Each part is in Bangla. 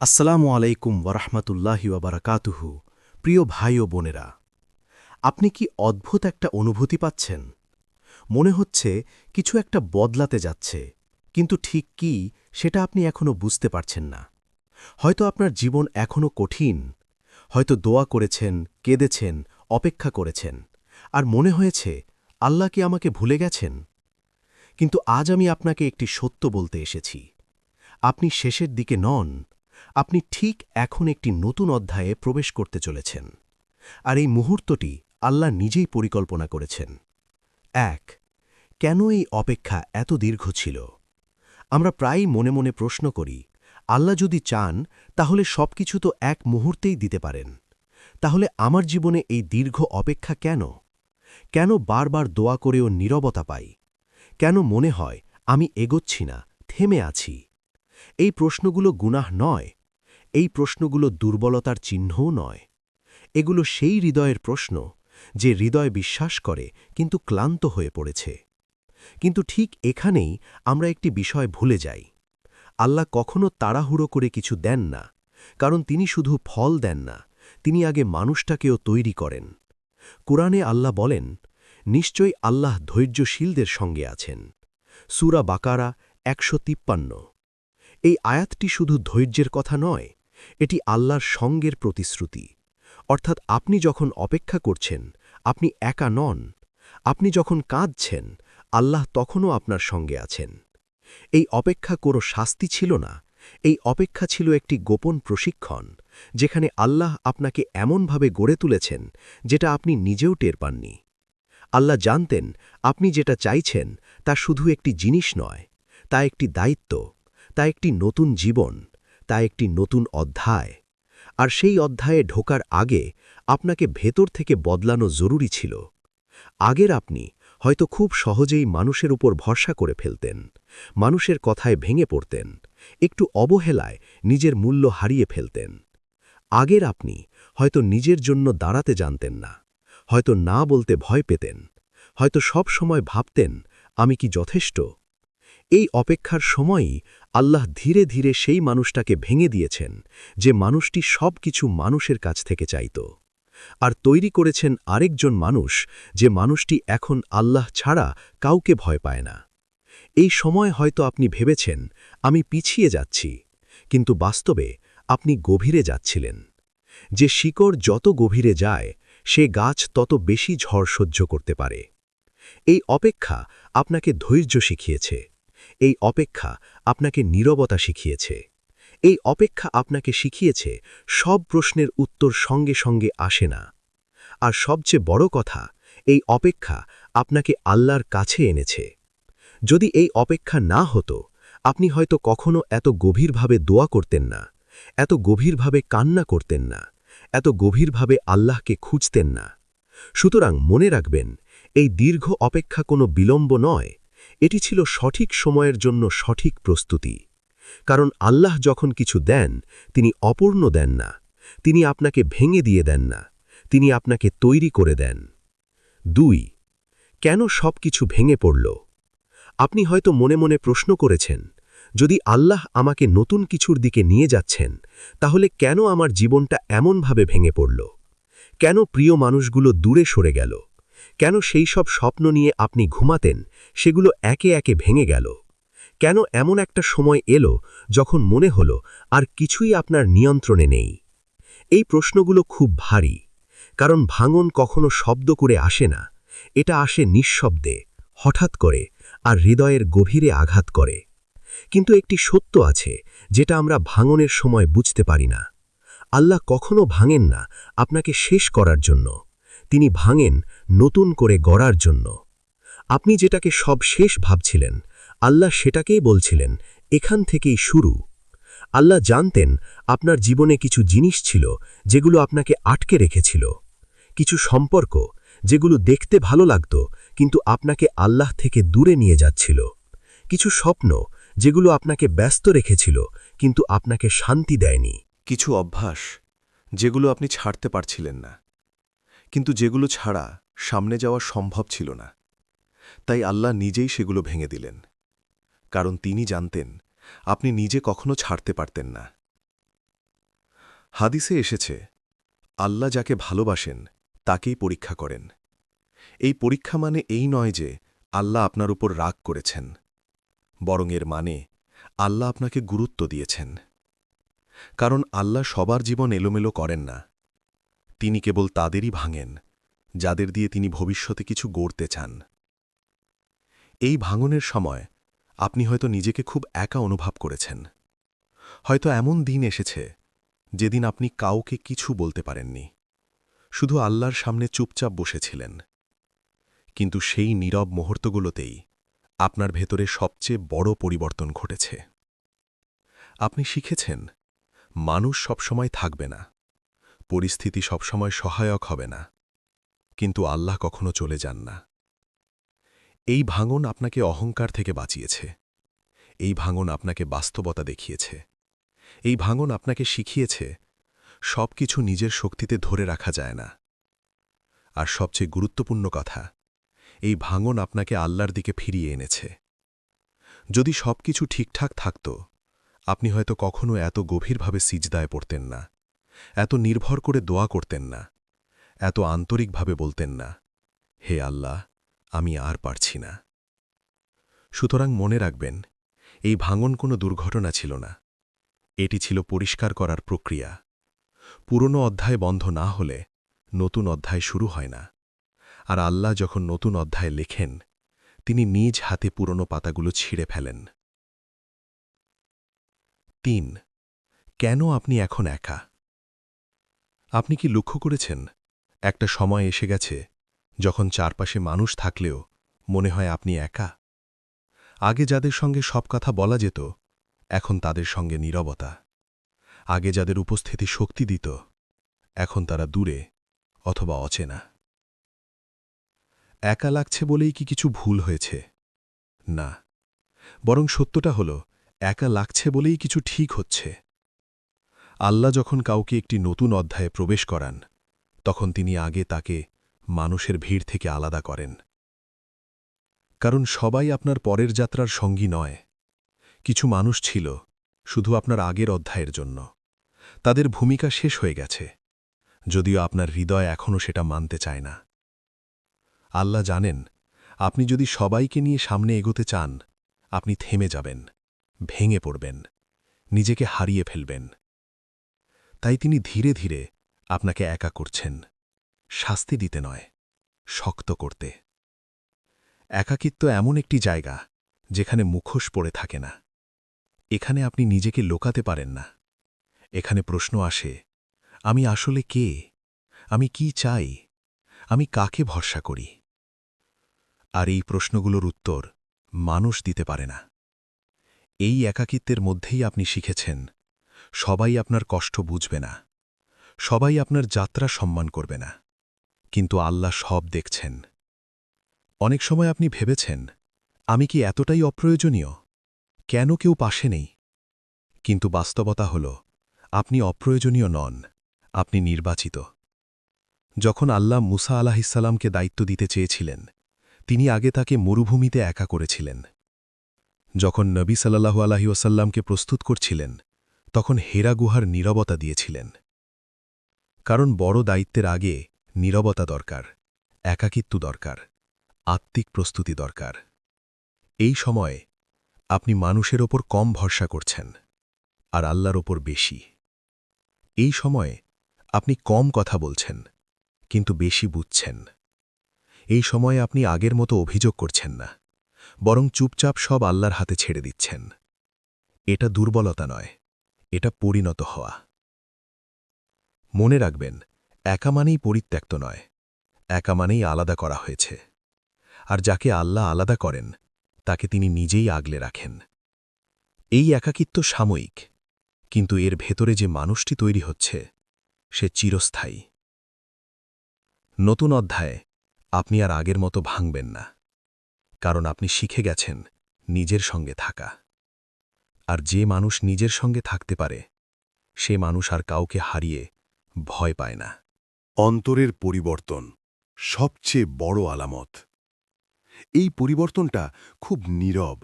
আসসালামু আলাইকুম ওরহমতুল্লাহি ওবরাকাতুহু প্রিয় ভাই ও বোনেরা, আপনি কি অদ্ভুত একটা অনুভূতি পাচ্ছেন? মনে হচ্ছে কিছু একটা বদলাতে যাচ্ছে, কিন্তু ঠিক কি সেটা আপনি এখনও বুঝতে পারছেন না। হয়তো আপনার জীবন এখনও কঠিন, হয়তো দোয়া করেছেন, কেঁদেছেন, অপেক্ষা করেছেন, আর মনে হয়েছে, আল্লাহ কি আমাকে ভুলে গেছেন? কিন্তু আজ আমি আপনাকে একটি সত্য বলতে এসেছি। আপনি শেষের দিকে নন আপনি ঠিক এখন একটি নতুন অধ্যায়ে প্রবেশ করতে চলেছেন। আর এই মুহূর্তটি আল্লাহ নিজেই পরিকল্পনা করেছেন। এক, কেন এই অপেক্ষা এত দীর্ঘ ছিল? আমরা প্রায়ই মনে মনে প্রশ্ন করি, আল্লাহ যদি চান, তাহলে সবকিছু তো এক মুহূর্তেই দিতে পারেন। তাহলে আমার জীবনে এই দীর্ঘ অপেক্ষা কেন? কেন বারবার দোয়া করেও নীরবতা পাই? কেন মনে হয় আমি এগোচ্ছি না, থেমে আছি? এই প্রশ্নগুলো গুনাহ নয় এই প্রশ্নগুলো দুর্বলতার চিহ্নও নয়। এগুলো সেই হৃদয়ের প্রশ্ন, যে হৃদয় বিশ্বাস করে, কিন্তু ক্লান্ত হয়ে পড়েছে। কিন্তু ঠিক এখানেই আমরা একটি বিষয় ভুলে যাই। আল্লাহ কখনো তাড়াহুড়ো করে কিছু দেন না, কারণ তিনি শুধু ফল দেন না, তিনি আগে মানুষটাকেও তৈরি করেন। কোরআনে আল্লাহ বলেন, নিশ্চয়ই আল্লাহ ধৈর্যশীলদের সঙ্গে আছেন। সুরা বাকারা একশো তিপ্পান্ন। এই আয়াতটি শুধু ধৈর্যের কথা নয় এটি আল্লাহর সঙ্গের প্রতিশ্রুতি। অর্থাৎ আপনি যখন অপেক্ষা করছেন, আপনি একা নন। আপনি যখন কাঁদছেন, আল্লাহ তখনও আপনার সঙ্গে আছেন। এই অপেক্ষা কোনো শাস্তি ছিল না। এই অপেক্ষা ছিল একটি গোপন প্রশিক্ষণ, যেখানে আল্লাহ আপনাকে এমনভাবে গড়ে তুলেছেন, যেটা আপনি নিজেও টের পাননি। আল্লাহ জানতেন, আপনি যেটা চাইছেন, তা শুধু একটি জিনিস নয়, তা একটি দায়িত্ব, তা একটি নতুন জীবন তা একটি নতুন অধ্যায়। আর সেই অধ্যায়ে ঢোকার আগে আপনাকে ভেতর থেকে বদলানো জরুরি ছিল। আগের আপনি হয়তো খুব সহজেই মানুষের উপর ভরসা করে ফেলতেন, মানুষের কথায় ভেঙে পড়তেন, একটু অবহেলায় নিজের মূল্য হারিয়ে ফেলতেন। আগের আপনি হয়তো নিজের জন্য দাঁড়াতে জানতেন না, হয়তো না বলতে ভয় পেতেন, হয়তো সব সময় ভাবতেন, আমি কি যথেষ্ট? এই অপেক্ষার সময়ই আল্লাহ ধীরে ধীরে সেই মানুষটাকে ভেঙে দিয়েছেন, যে মানুষটি সব কিছু মানুষের কাছ থেকে চাইত। আর তৈরি করেছেন আরেকজন মানুষ, যে মানুষটি এখন আল্লাহ ছাড়া কাউকে ভয় পায় না। এই সময় হয়তো আপনি ভেবেছেন, আমি পিছিয়ে যাচ্ছি, কিন্তু বাস্তবে আপনি গভীরে যাচ্ছিলেন। যে শিকড় যত গভীরে যায়, সে গাছ তত বেশি ঝড় সহ্য করতে পারে। এই অপেক্ষা আপনাকে ধৈর্য শিখিয়েছে। এই অপেক্ষা আপনাকে নীরবতা শিখিয়েছে। এই অপেক্ষা আপনাকে শিখিয়েছে সব প্রশ্নের উত্তর সঙ্গে সঙ্গে আসে না। আর সবচেয়ে বড় কথা, এই অপেক্ষা আপনাকে আল্লাহর কাছে এনেছে। যদি এই অপেক্ষা না হতো, আপনি হয়তো কখনো এত গভীরভাবে দোয়া করতেন না, এত গভীরভাবে কান্না করতেন না, এত গভীরভাবে আল্লাহকে খুঁজতেন না। সুতরাং মনে রাখবেন, এই দীর্ঘ অপেক্ষা কোনো বিলম্ব নয় এটি ছিল সঠিক সময়ের জন্য সঠিক প্রস্তুতি। কারণ আল্লাহ যখন কিছু দেন, তিনি অপূর্ণ দেন না। তিনি আপনাকে ভেঙে দিয়ে দেন না। তিনি আপনাকে তৈরি করে দেন। দুই, কেন সব কিছু ভেঙে পড়ল? আপনি হয়তো মনে মনে প্রশ্ন করেছেন, যদি আল্লাহ আমাকে নতুন কিছুর দিকে নিয়ে যাচ্ছেন, তাহলে কেন আমার জীবনটা এমনভাবে ভেঙে পড়ল? কেন প্রিয় মানুষগুলো দূরে সরে গেল? কেন সেই সব স্বপ্ন নিয়ে আপনি ঘুমাতেন সেগুলো একে একে ভেঙে গেল। কেন এমন একটা সময় এলো যখন মনে হল আর কিছুই আপনার নিয়ন্ত্রণে নেই? এই প্রশ্নগুলো খুব ভারী, কারণ ভাঙন কখনো শব্দ করে আসে না, এটা আসে নিঃশব্দে, হঠাৎ করে, আর হৃদয়ের গভীরে আঘাত করে। কিন্তু একটি সত্য আছে যেটা আমরা ভাঙনের সময় বুঝতে পারি না। আল্লাহ কখনো ভাঙেন না আপনাকে শেষ করার জন্য, তিনি ভাঙেন নতুন করে গড়ার জন্য। আপনি যেটাকে সব শেষ ভাবছিলেন, আল্লাহ সেটাকেই বলছিলেন, এখান থেকেই শুরু। আল্লাহ জানতেন আপনার জীবনে কিছু জিনিস ছিল যেগুলো আপনাকে আটকে রেখেছিল। কিছু সম্পর্ক যেগুলো দেখতে ভালো লাগত, কিন্তু আপনাকে আল্লাহ থেকে দূরে নিয়ে যাচ্ছিল। কিছু স্বপ্ন যেগুলো আপনাকে ব্যস্ত রেখেছিল, কিন্তু আপনাকে শান্তি দেয়নি। কিছু অভ্যাস যেগুলো আপনি ছাড়তে পারছিলেন না, কিন্তু যেগুলো ছাড়া সামনে যাওয়া সম্ভব ছিল না। তাই আল্লাহ নিজেই সেগুলো ভেঙে দিলেন। কারণ তিনি জানতেন, আপনি নিজে কখনো ছাড়তে পারতেন না। হাদিসে এসেছে, আল্লাহ যাকে ভালোবাসেন, তাকেই পরীক্ষা করেন। এই পরীক্ষা মানে এই নয় যে, আল্লাহ আপনার উপর রাগ করেছেন। বরং এর মানে আল্লাহ আপনাকে গুরুত্ব দিয়েছেন। কারণ আল্লাহ সবার জীবন এলোমেলো করেন না। তিনি কেবল তাদেরই ভাঙেন, যাদের দিয়ে তিনি ভবিষ্যতে কিছু গড়তে চান। এই ভাঙনের সময় আপনি হয়তো নিজেকে খুব একা অনুভব করেছেন। হয়তো এমন দিন এসেছে যেদিন আপনি কাউকে কিছু বলতে পারেননি। শুধু আল্লাহর সামনে চুপচাপ বসেছিলেন। কিন্তু সেই নীরব মুহূর্তগুলোতেই আপনার ভেতরে সবচেয়ে বড় পরিবর্তন ঘটেছে। আপনি শিখেছেন, মানুষ সবসময় থাকবে না, পরিস্থিতি সবসময় সহায়ক হবে না, কিন্তু আল্লাহ কখনো চলে যান না। এই ভাঙন আপনাকে অহংকার থেকে বাঁচিয়েছে। এই ভাঙন আপনাকে বাস্তবতা দেখিয়েছে। এই ভাঙন আপনাকে শিখিয়েছে সব কিছু নিজের শক্তিতে ধরে রাখা যায় না। আর সবচেয়ে গুরুত্বপূর্ণ কথা, এই ভাঙন আপনাকে আল্লাহর দিকে ফিরিয়ে এনেছে। যদি সব কিছু ঠিকঠাক থাকত, আপনি হয়তো কখনো এত গভীরভাবে সিজদায় পড়তেন না, এত নির্ভর করে দোয়া করতেন না, এত আন্তরিকভাবে বলতেন না, হে আল্লাহ আমি আর পারছি না। সুতরাং মনে রাখবেন, এই ভাঙন কোনো দুর্ঘটনা ছিল না। এটি ছিল পরিষ্কার করার প্রক্রিয়া। পুরনো অধ্যায় বন্ধ না হলে নতুন অধ্যায় শুরু হয় না। আর আল্লাহ যখন নতুন অধ্যায় লেখেন, তিনি নিজ হাতে পুরনো পাতাগুলো ছিঁড়ে ফেলেন। তিন, কেন আপনি এখন একা? আপনি কি লক্ষ্য করেছেন, একটা সময় এসে গেছে যখন চারপাশে মানুষ থাকলেও মনে হয় আপনি একা। আগে যাদের সঙ্গে সব কথা বলা যেত, এখন তাদের সঙ্গে নীরবতা। আগে যাদের উপস্থিতি শক্তি দিত, এখন তারা দূরে অথবা অচেনা। একা লাগছে বলেই কি কিছু ভুল হয়েছে? না। বরং সত্যটা হল, একা লাগছে বলেই কিছু ঠিক হচ্ছে। আল্লাহ যখন কাউকে একটি নতুন অধ্যায়ে প্রবেশ করান, তখন তিনি আগে তাকে মানুষের ভিড় থেকে আলাদা করেন। কারণ সবাই আপনার পরের যাত্রার সঙ্গী নয়। কিছু মানুষ ছিল, শুধু আপনার আগের অধ্যায়ের জন্য। তাদের ভূমিকা শেষ হয়ে গেছে, যদিও আপনার হৃদয় এখনও সেটা মানতে চায় না। আল্লাহ জানেন, আপনি যদি সবাইকে নিয়ে সামনে এগোতে চান, আপনি থেমে যাবেন, ভেঙে পড়বেন, নিজেকে হারিয়ে ফেলবেন। তাই তিনি ধীরে ধীরে আপনাকে একা করছেন। শাস্তি দিতে নয়, শক্ত করতে। একাকিত্ব এমন একটি জায়গা যেখানে মুখোশ পড়ে থাকে না। এখানে আপনি নিজেকে লোকাতে পারেন না। এখানে প্রশ্ন আসে, আমি আসলে কে? আমি কি চাই? আমি কাকে ভরসা করি? আর এই প্রশ্নগুলোর উত্তর মানুষ দিতে পারে না। এই একাকিত্বের মধ্যেই আপনি শিখেছেন, সবাই আপনার কষ্ট বুঝবে না, সবাই আপনার যাত্রা সম্মান করবে না। কিন্তু আল্লাহ সব দেখছেন। অনেক সময় আপনি ভেবেছেন, আমি কি এতটাই অপ্রয়োজনীয়? কেন কেউ পাশে নেই? কিন্তু বাস্তবতা হল, আপনি অপ্রয়োজনীয় নন, আপনি নির্বাচিত। যখন আল্লাহ মুসা আলাহিসাল্লামকে দায়িত্ব দিতে চেয়েছিলেন, তিনি আগে তাকে মরুভূমিতে একা করেছিলেন। যখন নবী সাল্লাহু আলহিউসাল্লামকে প্রস্তুত করছিলেন, তখন হেরা গুহার নীরবতা দিয়েছিলেন। কারণ বড় দায়িত্বের আগে নীরবতা দরকার, একাকিত্ব দরকার, আত্মিক প্রস্তুতি দরকার। এই সময়ে আপনি মানুষের ওপর কম ভরসা করছেন, আর আল্লাহর ওপর বেশি। এই সময়ে আপনি কম কথা বলছেন, কিন্তু বেশি বুঝছেন। এই সময়ে আপনি আগের মতো অভিযোগ করছেন না, বরং চুপচাপ সব আল্লাহর হাতে ছেড়ে দিচ্ছেন। এটা দুর্বলতা নয়, এটা পরিণত হওয়া। মনে রাখবেন একা মানেই পরিত্যক্ত নয়। একা মানেই আলাদা করা হয়েছে। আর যাকে আল্লাহ আলাদা করেন, তাকে তিনি নিজেই আগলে রাখেন। এই একাকিত্ব সাময়িক, কিন্তু এর ভেতরে যে মানুষটি তৈরি হচ্ছে, সে চিরস্থায়ী। নতুন অধ্যায়ে, আপনি আর আগের মতো ভাঙবেন না, কারণ আপনি শিখে গেছেন নিজের সঙ্গে থাকা। আর যে মানুষ নিজের সঙ্গে থাকতে পারে, সে মানুষ আর কাউকে হারিয়ে ভয় পায় না। অন্তরের পরিবর্তন সবচেয়ে বড় আলামত। এই পরিবর্তনটা খুব নীরব।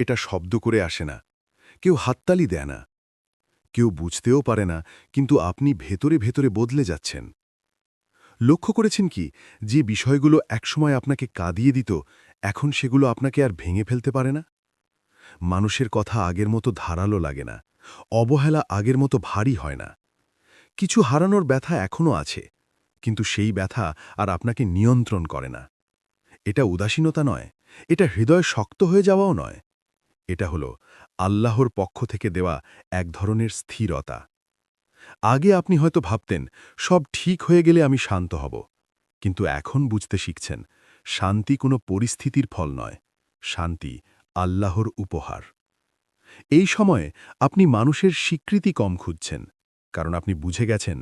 এটা শব্দ করে আসে না। কেউ হাততালি দেয় না। কেউ বুঝতেও পারে না, কিন্তু আপনি ভেতরে ভেতরে বদলে যাচ্ছেন। লক্ষ্য করেছেন কি? যে বিষয়গুলো একসময় আপনাকে কাঁদিয়ে দিত, এখন সেগুলো আপনাকে আর ভেঙে ফেলতে পারে না? মানুষের কথা আগের মতো ধারালো লাগে না। অবহেলা আগের মতো ভারী হয় না। কিছু হারানোর ব্যথা এখনও আছে। কিন্তু সেই ব্যথা আর আপনাকে নিয়ন্ত্রণ করে না। এটা উদাসীনতা নয়, এটা হৃদয় শক্ত হয়ে যাওয়াও নয়। এটা হল আল্লাহর পক্ষ থেকে দেওয়া এক ধরনের স্থিরতা। আগে আপনি হয়তো ভাবতেন, সব ঠিক হয়ে গেলে আমি শান্ত হব। কিন্তু এখন বুঝতে শিখছেন, শান্তি কোনো পরিস্থিতির ফল নয়, শান্তি আল্লাহর উপহার। এই সময়ে আপনি মানুষের স্বীকৃতি কম খুঁজছেন, কারণ আপনি বুঝে গেছেন,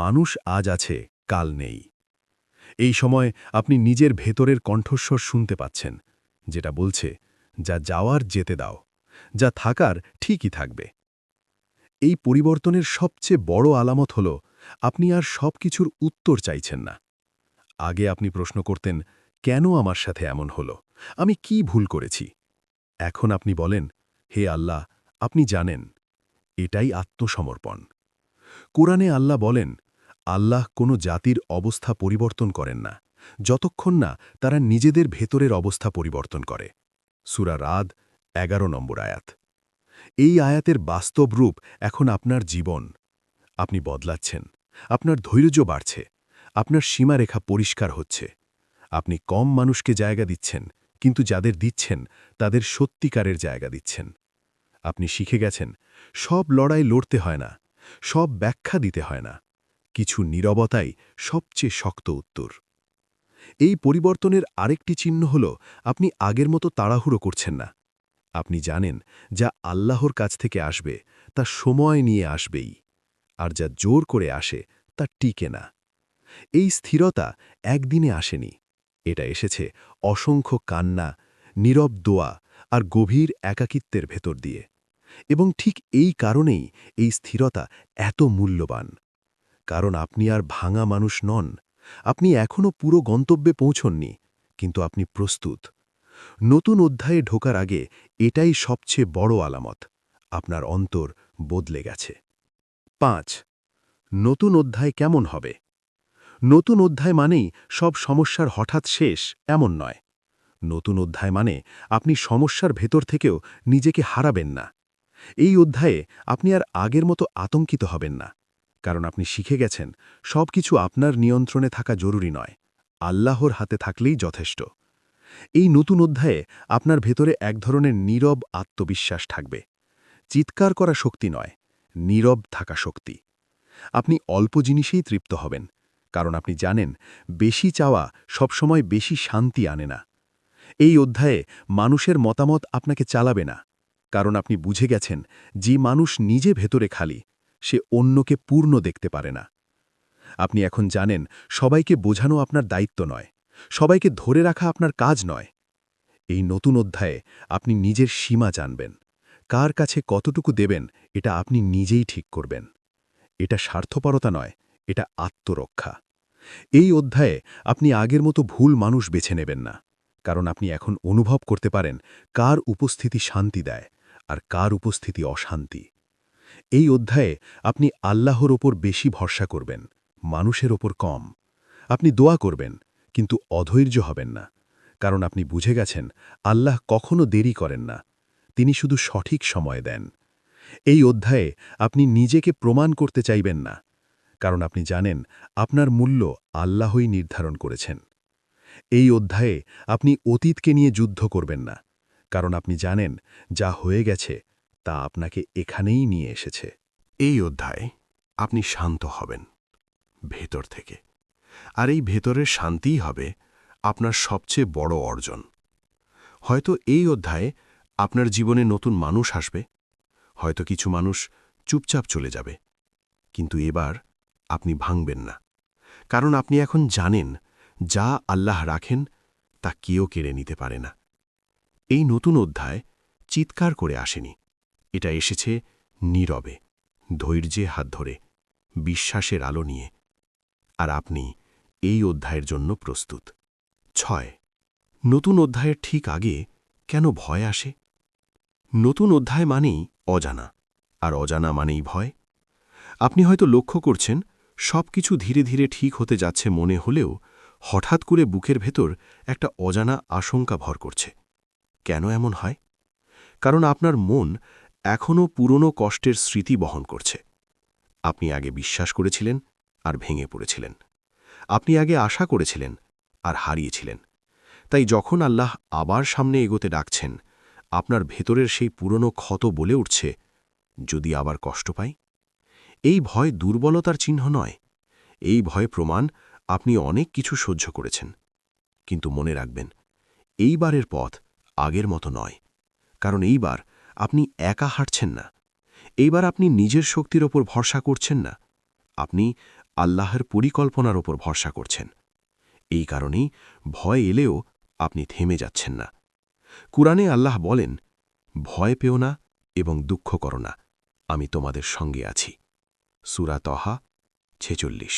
মানুষ আজ আছে কাল নেই। এই সময় আপনি নিজের ভেতরের কণ্ঠস্বর শুনতে পাচ্ছেন, যেটা বলছে, যা যাওয়ার যেতে দাও, যা থাকার ঠিকই থাকবে। এই পরিবর্তনের সবচেয়ে বড় আলামত হল, আপনি আর সব কিছুর উত্তর চাইছেন না। আগে আপনি প্রশ্ন করতেন, কেন আমার সাথে এমন হলো? আমি কি ভুল করেছি? এখন আপনি বলেন, হে আল্লাহ, আপনি জানেন, এটাই আত্মসমর্পণ। কোরআনে আল্লাহ বলেন আল্লাহ কোনো জাতির অবস্থা পরিবর্তন করেন না, যতক্ষণ না তারা নিজেদের ভেতরের অবস্থা পরিবর্তন করে। সুরা রাদ, এগারো নম্বর আয়াত। এই আয়াতের বাস্তব রূপ এখন আপনার জীবন। আপনি বদলাচ্ছেন, আপনার ধৈর্য বাড়ছে, আপনার সীমারেখা পরিষ্কার হচ্ছে। আপনি কম মানুষকে জায়গা দিচ্ছেন, কিন্তু যাদের দিচ্ছেন, তাদের সত্যিকারের জায়গা দিচ্ছেন। আপনি শিখে গেছেন, সব লড়াই লড়তে হয় না, সব ব্যাখ্যা দিতে হয় না। কিছু নীরবতাই সবচেয়ে শক্ত উত্তর। এই পরিবর্তনের আরেকটি চিহ্ন হল, আপনি আগের মতো তাড়াহুড়ো করছেন না। আপনি জানেন, যা আল্লাহর কাছ থেকে আসবে, তা সময় নিয়ে আসবেই, আর যা জোর করে আসে, তা টিকে না। এই স্থিরতা একদিনে আসেনি। এটা এসেছে অসংখ্য কান্না, নীরব দোয়া আর গভীর একাকিত্বের ভেতর দিয়ে। এবং ঠিক এই কারণেই এই স্থিরতা এত মূল্যবান। কারণ আপনি আর ভাঙা মানুষ নন। আপনি এখনও পুরো গন্তব্যে পৌঁছননি, কিন্তু আপনি প্রস্তুত। নতুন অধ্যায়ে ঢোকার আগে এটাই সবচেয়ে বড় আলামত। আপনার অন্তর বদলে গেছে। পাঁচ, নতুন অধ্যায় কেমন হবে? নতুন অধ্যায় মানেই সব সমস্যার হঠাৎ শেষ এমন নয়। নতুন অধ্যায় মানে আপনি সমস্যার ভেতর থেকেও নিজেকে হারাবেন না। এই অধ্যায়ে আপনি আর আগের মতো আতঙ্কিত হবেন না। কারণ আপনি শিখে গেছেন সব কিছু আপনার নিয়ন্ত্রণে থাকা জরুরি নয়, আল্লাহর হাতে থাকলেই যথেষ্ট। এই নতুন অধ্যায়ে আপনার ভেতরে এক ধরনের নীরব আত্মবিশ্বাস থাকবে। চিৎকার করা শক্তি নয়, নীরব থাকা শক্তি। আপনি অল্প জিনিসেই তৃপ্ত হবেন, কারণ আপনি জানেন, বেশি চাওয়া সবসময় বেশি শান্তি আনে না। এই অধ্যায়ে মানুষের মতামত আপনাকে চালাবে না, কারণ আপনি বুঝে গেছেন, যে মানুষ নিজে ভেতরে খালি সে অন্যকে পূর্ণ দেখতে পারে না। আপনি এখন জানেন, সবাইকে বোঝানো আপনার দায়িত্ব নয়, সবাইকে ধরে রাখা আপনার কাজ নয়। এই নতুন অধ্যায়ে আপনি নিজের সীমা জানবেন, কার কাছে কতটুকু দেবেন এটা আপনি নিজেই ঠিক করবেন। এটা স্বার্থপরতা নয়, এটা আত্মরক্ষা। এই অধ্যায়ে আপনি আগের মতো ভুল মানুষ বেছে নেবেন না, কারণ আপনি এখন অনুভব করতে পারেন কার উপস্থিতি শান্তি দেয় আর কার উপস্থিতি অশান্তি। এই অধ্যায়ে আপনি আল্লাহর ওপর বেশি ভরসা করবেন, মানুষের ওপর কম। আপনি দোয়া করবেন, কিন্তু অধৈর্য হবেন না, কারণ আপনি বুঝে গেছেন আল্লাহ কখনো দেরি করেন না, তিনি শুধু সঠিক সময় দেন। এই অধ্যায়ে আপনি নিজেকে প্রমাণ করতে চাইবেন না, কারণ আপনি জানেন আপনার মূল্য আল্লাহই নির্ধারণ করেছেন। এই অধ্যায়ে আপনি অতীতকে নিয়ে যুদ্ধ করবেন না, কারণ আপনি জানেন যা হয়ে গেছে তা আপনাকে এখানেই নিয়ে এসেছে। এই অধ্যায়ে আপনি শান্ত হবেন, ভেতর থেকে। আর এই ভেতরের শান্তিই হবে আপনার সবচেয়ে বড় অর্জন। হয়তো এই অধ্যায়ে আপনার জীবনে নতুন মানুষ আসবে, হয়তো কিছু মানুষ চুপচাপ চলে যাবে, কিন্তু এবার আপনি ভাঙবেন না। কারণ আপনি এখন জানেন, যা আল্লাহ রাখেন তা কেউ কেড়ে নিতে পারে না। এই নতুন অধ্যায় চিৎকার করে আসেনি। এটা এসেছে নীরবে, ধৈর্যে হাত ধরে, বিশ্বাসের আলো নিয়ে। আর আপনি এই অধ্যায়ের জন্য প্রস্তুত। ছয়, নতুন অধ্যায়ের ঠিক আগে কেন ভয় আসে? নতুন অধ্যায় মানেই অজানা। আর অজানা মানেই ভয়। আপনি হয়তো লক্ষ্য করছেন সব কিছু ধীরে ধীরে ঠিক হতে যাচ্ছে মনে হলেও হঠাৎ করে বুকের ভেতর একটা অজানা আশঙ্কা ভর করছে। কেন এমন হয়? কারণ আপনার মন এখনও পুরনো কষ্টের স্মৃতি বহন করছে। আপনি আগে বিশ্বাস করেছিলেন আর ভেঙে পড়েছিলেন। আপনি আগে আশা করেছিলেন আর হারিয়েছিলেন। তাই যখন আল্লাহ আবার সামনে এগোতে ডাকছেন, আপনার ভেতরের সেই পুরনো ক্ষত বলে উঠছে, যদি আবার কষ্ট পাই? এই ভয় দুর্বলতার চিহ্ন নয়। এই ভয় প্রমাণ আপনি অনেক কিছু সহ্য করেছেন। কিন্তু মনে রাখবেন, এইবারের পথ আগের মতো নয়। কারণ এইবার আপনি একা হাঁটছেন না। এইবার আপনি নিজের শক্তির ওপর ভরসা করছেন না। আপনি আল্লাহর পরিকল্পনার ওপর ভরসা করছেন। এই কারণেই ভয় এলেও আপনি থেমে যাচ্ছেন না। কুরআনে আল্লাহ বলেন, ভয় পেও না এবং দুঃখ করো না, আমি তোমাদের সঙ্গে আছি। সুরা তহা ছেচল্লিশ।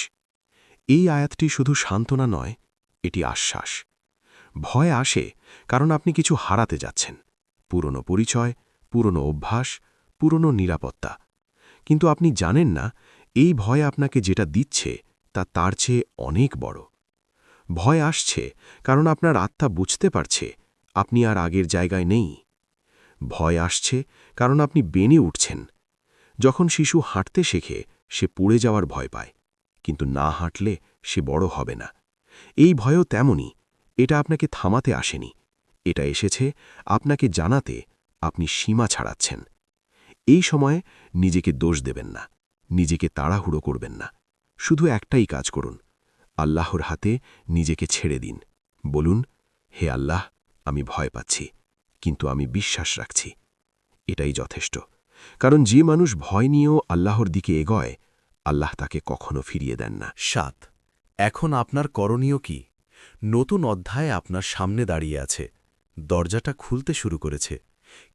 এই আয়াতটি শুধু সান্ত্বনা নয়, এটি আশ্বাস। ভয় আসে কারণ আপনি কিছু হারাতে যাচ্ছেন। পুরনো পরিচয় পুরনো অভ্যাস, পুরনো নিরাপত্তা। কিন্তু আপনি জানেন না, এই ভয় আপনাকে যেটা দিচ্ছে, তা তার চেয়ে অনেক বড়। ভয় আসছে কারণ আপনার আত্মা বুঝতে পারছে, আপনি আর আগের জায়গায় নেই। ভয় আসছে কারণ আপনি বেনে উঠছেন। যখন শিশু হাঁটতে শেখে, সে পড়ে যাওয়ার ভয় পায়, কিন্তু না হাঁটলে সে বড় হবে না। এই ভয়ও তেমনই, এটা আপনাকে থামাতে আসেনি। এটা এসেছে আপনাকে জানাতে আপনি সীমা ছাড়াচ্ছেন। এই সময়ে নিজেকে দোষ দেবেন না, নিজেকে তাড়াহুড়ো করবেন না। শুধু একটাই কাজ করুন, আল্লাহর হাতে নিজেকে ছেড়ে দিন। বলুন, হে আল্লাহ, আমি ভয় পাচ্ছি, কিন্তু আমি বিশ্বাস রাখছি। এটাই যথেষ্ট। কারণ যে মানুষ ভয় নিয়েও আল্লাহর দিকে এগোয়, আল্লাহ তাকে কখনো ফিরিয়ে দেন না। সাত, এখন আপনার করণীয় কি? নতুন অধ্যায় আপনার সামনে দাঁড়িয়ে আছে। দরজাটা খুলতে শুরু করেছে।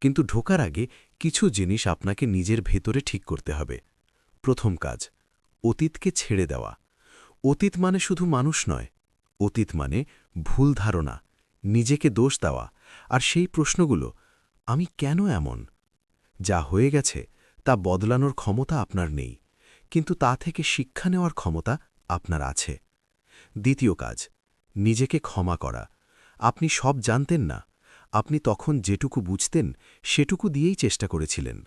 কিন্তু ঢোকার আগে কিছু জিনিস আপনাকে নিজের ভেতরে ঠিক করতে হবে। প্রথম কাজ, অতীতকে ছেড়ে দেওয়া। অতীত মানে শুধু মানুষ নয়, অতীত মানে ভুল ধারণা, নিজেকে দোষ দেওয়া। আর সেই প্রশ্নগুলো, আমি কেন এমন? যা হয়ে গেছে, তা বদলানোর ক্ষমতা আপনার নেই, কিন্তু তা থেকে শিক্ষা নেওয়ার ক্ষমতা আপনার আছে। দ্বিতীয় কাজ, নিজেকে ক্ষমা করা। আপনি সব জানতেন না আপনি তখন যেটুকু বুঝতেন, সেটুকু দিয়েই চেষ্টা করেছিলেন।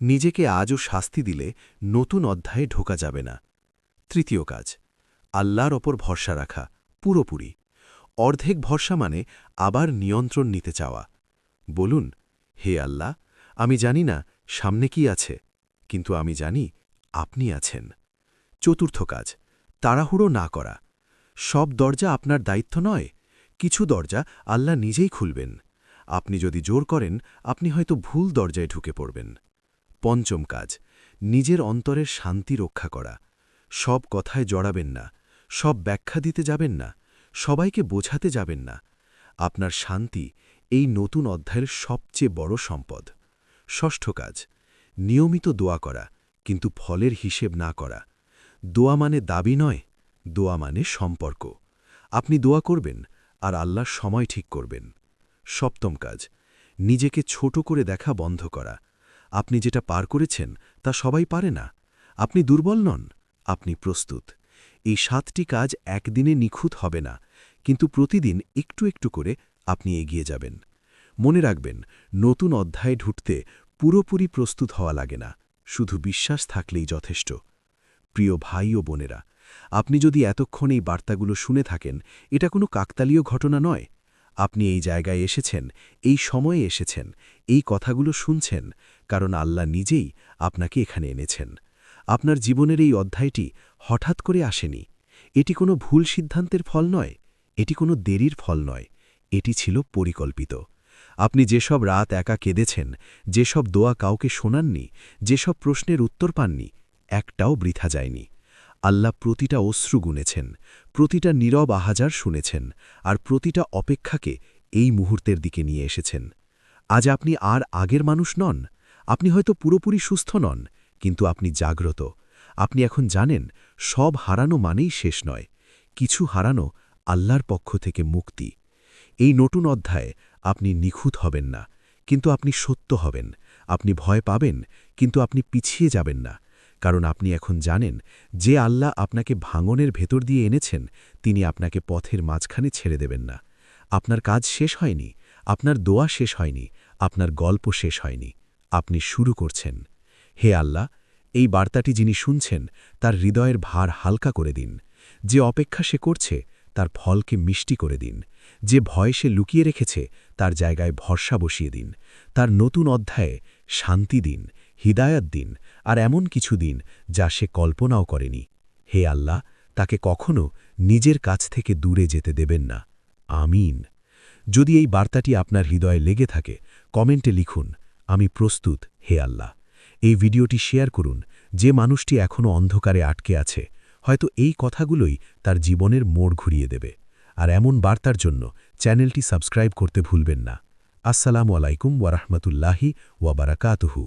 নিজেকে আজও শাস্তি দিলে নতুন অধ্যায়ে ঢোকা যাবে না। তৃতীয় কাজ, আল্লাহর ওপর ভরসা রাখা, পুরোপুরি। অর্ধেক ভরসা মানে আবার নিয়ন্ত্রণ নিতে চাওয়া। বলুন, হে আল্লাহ, আমি জানি না সামনে কি আছে, কিন্তু আমি জানি আপনি আছেন। চতুর্থ কাজ, তাড়াহুড়ো না করা। সব দরজা আপনার দায়িত্ব নয়, কিছু দরজা আল্লাহ নিজেই খুলবেন। আপনি যদি জোর করেন, আপনি হয়তো ভুল দরজায় ঢুকে পড়বেন। পঞ্চম কাজ, নিজের অন্তরের শান্তি রক্ষা করা। সব কথায় জড়াবেন না, সব ব্যাখ্যা দিতে যাবেন না, সবাইকে বোঝাতে যাবেন না। আপনার শান্তি এই নতুন অধ্যায়ের সবচেয়ে বড় সম্পদ। ষষ্ঠ কাজ, নিয়মিত দোয়া করা, কিন্তু ফলের হিসেব না করা। দোয়া মানে দাবি নয়, দোয়া মানে সম্পর্ক। আপনি দোয়া করবেন, আর আল্লাহ সময় ঠিক করবেন। সপ্তম কাজ, নিজেকে ছোট করে দেখা বন্ধ করা। আপনি যেটা পার করেছেন, তা সবাই পারে না। আপনি দুর্বল নন, আপনি প্রস্তুত। এই সাতটি কাজ একদিনে নিখুঁত হবে না, কিন্তু প্রতিদিন একটু একটু করে আপনি এগিয়ে যাবেন। মনে রাখবেন, নতুন অধ্যায়ে ঢুটতে পুরোপুরি প্রস্তুত হওয়া লাগে না, শুধু বিশ্বাস থাকলেই যথেষ্ট। প্রিয় ভাই ও বোনেরা, আপনি যদি এতক্ষণ এই বার্তাগুলো শুনে থাকেন, এটা কোনো কাকতালীয় ঘটনা নয়। আপনি এই জায়গায় এসেছেন, এই সময়ে এসেছেন, এই কথাগুলো শুনছেন, কারণ আল্লাহ নিজেই আপনাকে এখানে এনেছেন। আপনার জীবনের এই অধ্যায়টি হঠাৎ করে আসেনি। এটি কোনো ভুল সিদ্ধান্তের ফল নয়, এটি কোনো দেরির ফল নয়, এটি ছিল পরিকল্পিত। আপনি যেসব রাত একা কেঁদেছেন, যেসব দোয়া কাউকে শোনাননি, যেসব প্রশ্নের উত্তর পাননি, একটাও বৃথা যায়নি। আল্লাহ প্রতিটা অশ্রু গুনেছেন, প্রতিটা নীরব আহাজার শুনেছেন, আর প্রতিটা অপেক্ষাকে এই মুহূর্তের দিকে নিয়ে এসেছেন। আজ আপনি আর আগের মানুষ নন, আপনি হয়তো পুরোপুরি সুস্থ নন, কিন্তু আপনি জাগ্রত। আপনি এখন জানেন, সব হারানো মানেই শেষ নয়, কিছু হারানো আল্লাহর পক্ষ থেকে মুক্তি। এই নতুন অধ্যায়ে আপনি নিখুঁত হবেন না, কিন্তু আপনি সত্য হবেন, আপনি ভয় পাবেন, কিন্তু আপনি পিছিয়ে যাবেন না। কারণ আপনি এখন জানেন, যে আল্লাহ আপনাকে ভাঙনের ভেতর দিয়ে এনেছেন, তিনি আপনাকে পথের মাঝখানে ছেড়ে দেবেন না। আপনার কাজ শেষ হয়নি, আপনার দোয়া শেষ হয়নি, আপনার গল্প শেষ হয়নি। আপনি শুরু করছেন। হে আল্লাহ, এই বার্তাটি যিনি শুনছেন, তার হৃদয়ের ভার হালকা করে দিন। যে অপেক্ষা সে করছে, তার ফলকে মিষ্টি করে দিন। যে ভয় সে লুকিয়ে রেখেছে, তার জায়গায় ভরসা বসিয়ে দিন। তার নতুন অধ্যায়ে শান্তি দিন। হিদায়াত দিন আর এমন কিছু দিন যা সে কল্পনাও করেনি। হে আল্লাহ, তাকে কখনো নিজের কাছ থেকে দূরে যেতে দেবেন না। আমিন। যদি এই বার্তাটি আপনার হৃদয়ে লেগে থাকে, কমেন্টে লিখুন, আমি প্রস্তুত, হে আল্লাহ। এই ভিডিওটি শেয়ার করুন, যে মানুষটি এখনও অন্ধকারে আটকে আছে, হয়তো এই কথাগুলোই তার জীবনের মোড় ঘুরিয়ে দেবে। আর এমন বার্তার জন্য চ্যানেলটি সাবস্ক্রাইব করতে ভুলবেন না। আসসালামু আলাইকুম ওয়ারহমতুল্লাহি ওয়াবারাকাতুহু